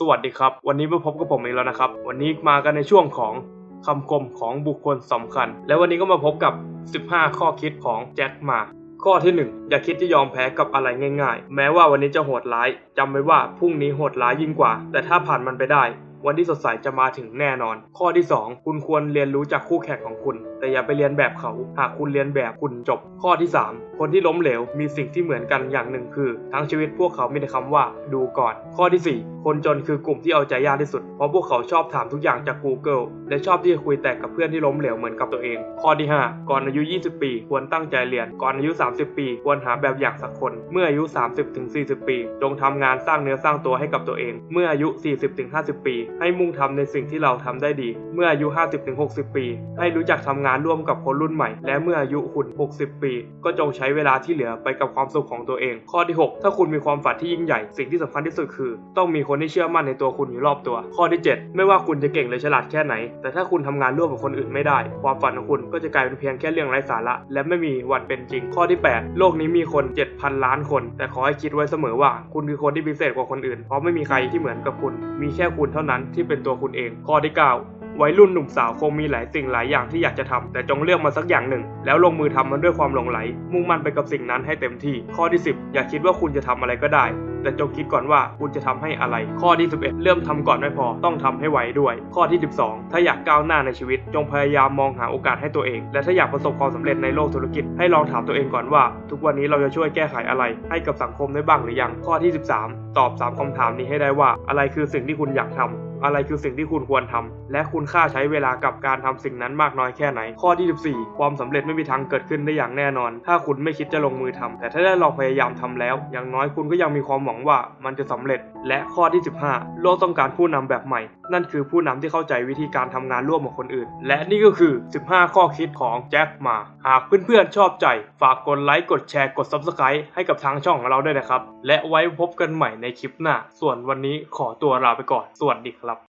สวัสดีครับ วันนี้มาพบกับผมอีกแล้วนะครับ วันนี้มากันในช่วงของคำคมของบุคคลสำคัญ และวันนี้ก็มาพบกับ 15 ข้อคิดของแจ็คมา ข้อที่ 1 อย่าคิดจะยอมแพ้กับอะไรง่ายๆ แม้ว่าวันนี้จะโหดร้ายจำไว้ว่าพรุ่งนี้โหดร้ายยิ่งกว่า แต่ถ้าผ่านมันไปได้ วันที่สดใสจะมาถึงแน่นอน ข้อที่ 2 คุณควรเรียนรู้จากคู่แข่งของคุณ แต่อย่าไปเรียนแบบเขา หากคุณเรียนแบบคุณจบ ข้อที่ 3 คนที่ล้มเหลวมีสิ่งที่เหมือนกันอย่างหนึ่งคือ ทั้งชีวิตพวกเขามีแต่คำว่า ดูก่อน ข้อที่ 4 คนจนคือกลุ่มที่เอาใจยากที่สุด เพราะพวกเขาชอบถามทุกอย่างจาก Google และชอบที่จะคุยแต่กับเพื่อนที่ล้มเหลวเหมือนกับตัวเอง ข้อที่ 5 ก่อนอายุ 20 ปี ควรตั้งใจเรียน ก่อนอายุ 30 ปี ควรหาแบบอย่างสักคน เมื่ออายุ 30-40 ปี จงทำงานสร้างเนื้อสร้างตัวให้กับตัวเอง เมื่ออายุ 40-50 ปี ให้มุ่งทำในสิ่งที่เราทำได้ดี เมื่ออายุ 50-60 ปี ให้รู้จักทำงานร่วมกับคนรุ่นใหม่ และเมื่ออายุคุณ 60 ปี ก็จงใช้เวลาที่เหลือไปกับความสุขของตัวเอง ข้อที่ 6 ถ้าคุณมีความฝันที่ยิ่งใหญ่ สิ่งที่สำคัญที่สุดคือ ต้องมีคนที่เชื่อมั่นในตัวคุณอยู่รอบตัว ข้อที่ 7 ไม่ว่าคุณจะเก่งหรือฉลาดแค่ไหน แต่ถ้าคุณทำงานร่วมกับคนอื่นไม่ได้ ความฝันของคุณก็จะกลายเป็นเพียงแค่เรื่องไร้สาระ และไม่มีวันเป็นจริง ข้อที่ 8 โลกนี้มีคน 7,000 ล้านคน แต่ขอให้คิดไว้เสมอว่า คุณคือคนที่พิเศษกว่าคนอื่น เพราะไม่มีใครที่เหมือนกับคุณ มีแค่คุณเท่านั้นที่เป็นตัวคุณเอง ข้อที่ 9วัยรุ่นหนุ่มสาวคงมีหลายสิ่งหลายอย่างที่อยากจะทำแต่จงเลือกมาสักอย่างหนึ่ง แล้วลงมือทำมันด้วยความหลงไหล มุ่งมั่นไปกับสิ่งนั้นให้เต็มที่ ข้อที่ 10 อย่าคิดว่าคุณจะทำอะไรก็ได้ แต่จงคิดก่อนว่าคุณจะทำให้อะไร ข้อที่ 11 เริ่มทำก่อนไม่พอต้องทำให้ไวด้วย ข้อที่ 12 ถ้าอยากก้าวหน้าในชีวิต จงพยายามมองหาโอกาสให้ตัวเอง และถ้าอยากประสบความสำเร็จในโลกธุรกิจ ให้ลองถามตัวเองก่อนว่า ทุกวันนี้เราจะช่วยแก้ไขอะไร ให้กับสังคมได้บ้างหรือยัง ข้อที่ 13 ตอบ 3คำถามนี้ให้ได้ว่า อะไรคือสิ่งที่คุณอยากทำอะไรคือสิ่งที่คุณควรทำและคุณค่าใช้เวลากับการทำสิ่งนั้นมากน้อยแค่ไหน ข้อที่ 14 ความสำเร็จไม่มีทางเกิดขึ้นได้อย่างแน่นอน ถ้าคุณไม่คิดจะลงมือทำแต่ถ้าได้ลองพยายามทำแล้ว อย่างน้อยคุณก็ยังมีความหวังว่ามันจะสำเร็จ และข้อที่ 15 โลกต้องการผู้นำแบบใหม่ นั่นคือผู้นำที่เข้าใจวิธีการทำงานร่วมกับคนอื่น และนี่ก็คือ 15 ข้อคิดของแจ็คมา หากเพื่อนๆชอบใจ ฝากกดไลค์กดแชร์กด Subscribe ให้กับทางช่องของเราด้วยนะครับ และไว้พบกันใหม่ในคลิปหน้า ส่วนวันนี้ขอตัวลาไปก่อน สวัสดีครับ